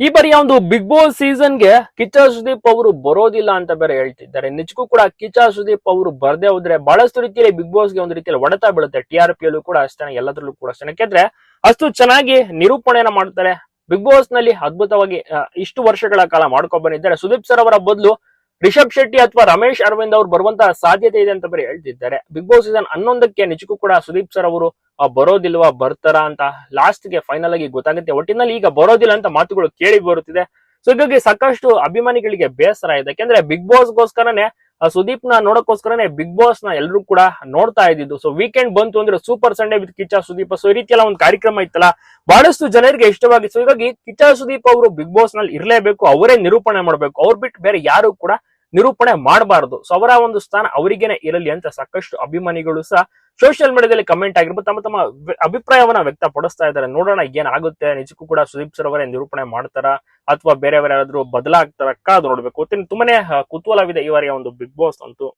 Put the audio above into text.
ಈ ಬಾರಿ ಒಂದು ಬಿಗ್ ಬಾಸ್ ಸೀಸನ್ಗೆ ಕಿಚ್ಚ ಸುದೀಪ್ ಅವರು ಬರೋದಿಲ್ಲ ಅಂತ ಬೇರೆ ಹೇಳ್ತಿದ್ದಾರೆ. ನಿಜಕ್ಕೂ ಕೂಡ ಕಿಚ್ಚ ಸುದೀಪ್ ಅವರು ಬರ್ದೇ ಹೋದ್ರೆ ಬಹಳಷ್ಟು ರೀತಿಯಲ್ಲಿ ಬಿಗ್ ಬಾಸ್ಗೆ ಒಂದು ರೀತಿಯಲ್ಲಿ ಹೊಡೆತ ಬೀಳುತ್ತೆ. ಟಿ ಆರ್ ಪಿ ಅಲ್ಲೂ ಕೂಡ ಅಷ್ಟೇ, ಎಲ್ಲದರಲ್ಲೂ ಕೂಡ ಅಷ್ಟೇ. ಯಾಕೆಂದ್ರೆ ಅಷ್ಟು ಚೆನ್ನಾಗಿ ನಿರೂಪಣೆಯನ್ನ ಮಾಡ್ತಾರೆ. ಬಿಗ್ ಬಾಸ್ನಲ್ಲಿ ಅದ್ಭುತವಾಗಿ ಇಷ್ಟು ವರ್ಷಗಳ ಕಾಲ ಮಾಡ್ಕೊಂಡ್ ಬಂದಿದ್ದಾರೆ. ಸುದೀಪ್ ಸರ್ ಅವರ ಬದಲು ರಿಷಬ್ ಶೆಟ್ಟಿ ಅಥವಾ ರಮೇಶ್ ಅರವಿಂದ್ ಅವರು ಬರುವಂತಹ ಸಾಧ್ಯತೆ ಇದೆ ಅಂತ ಬರೀ ಹೇಳ್ತಿದ್ದಾರೆ. ಬಿಗ್ ಬಾಸ್ ಸೀಸನ್ ಹನ್ನೊಂದಕ್ಕೆ ನಿಜಕ್ಕೂ ಕೂಡ ಸುದೀಪ್ ಸರ್ ಅವರು ಬರೋದಿಲ್ವಾ ಬರ್ತಾರಾ ಅಂತ ಲಾಸ್ಟ್ಗೆ ಫೈನಲ್ ಆಗಿ ಗೊತ್ತಾಗುತ್ತೆ. ಒಟ್ಟಿನಲ್ಲಿ ಈಗ ಬರೋದಿಲ್ಲ ಅಂತ ಮಾತುಗಳು ಕೇಳಿ ಬರುತ್ತಿದೆ. ಸೊ ಹೀಗಾಗಿ ಸಾಕಷ್ಟು ಅಭಿಮಾನಿಗಳಿಗೆ ಬೇಸರ ಇದೆ. ಯಾಕೆಂದ್ರೆ ಬಿಗ್ ಬಾಸ್ ಗೋಸ್ಕರನೇ, ಆ ಸುದೀಪ್ನ ನೋಡಕ್ಕೋಸ್ಕರನೇ ಬಿಗ್ ಬಾಸ್ನ ಎಲ್ಲರೂ ಕೂಡ ನೋಡ್ತಾ ಇದ್ದಿದ್ದು. ಸೊ ವೀಕೆಂಡ್ ಬಂತು ಅಂದ್ರೆ super Sunday with Kichcha Sudeep so ಈ ರೀತಿ ಎಲ್ಲ ಒಂದು ಕಾರ್ಯಕ್ರಮ ಇತ್ತಲ್ಲ, ಬಹಳಷ್ಟು ಜನರಿಗೆ ಇಷ್ಟವಾಗಿ. ಸೊ ಹೀಗಾಗಿ ಕಿಚ್ಚ ಸುದೀಪ್ ಅವರು ಬಿಗ್ ಬಾಸ್ನಲ್ಲಿ ಇರಲೇಬೇಕು, ಅವರೇ ನಿರೂಪಣೆ ಮಾಡಬೇಕು. ಅವ್ರು ಬಿಟ್ಟು ಬೇರೆ ಯಾರು ಕೂಡ ನಿರೂಪಣೆ ಮಾಡಬಾರದು. ಸೊ ಅವರ ಒಂದು ಸ್ಥಾನ ಅವರಿಗೇನೆ ಇರಲಿ ಅಂತ ಸಾಕಷ್ಟು ಅಭಿಮಾನಿಗಳು ಸಹ ಸೋಷಿಯಲ್ ಮೀಡಿಯಾದಲ್ಲಿ ಕಮೆಂಟ್ ಆಗಿರ್ಬೋದು, ತಮ್ಮ ತಮ್ಮ ಅಭಿಪ್ರಾಯವನ್ನ ವ್ಯಕ್ತಪಡಿಸ್ತಾ ಇದ್ದಾರೆ. ನೋಡೋಣ ಏನಾಗುತ್ತೆ ನಿಜಕ್ಕೂ ಕೂಡ ಸುದೀಪ್ ಸರ್ ಅವರೇ ನಿರೂಪಣೆ ಮಾಡ್ತಾರಾ? ಅಥವಾ ಬೇರೆಯವರು ಯಾರಾದ್ರೂ ಬದಲಾಗ್ತಾರ? ಕಾದು ನೋಡ್ಬೇಕು. ತುಂಬಾನೇ ಕುತೂಹಲವಿದೆ ಈ ಬಾರಿಯ ಒಂದು ಬಿಗ್ ಬಾಸ್ ಅಂತೂ.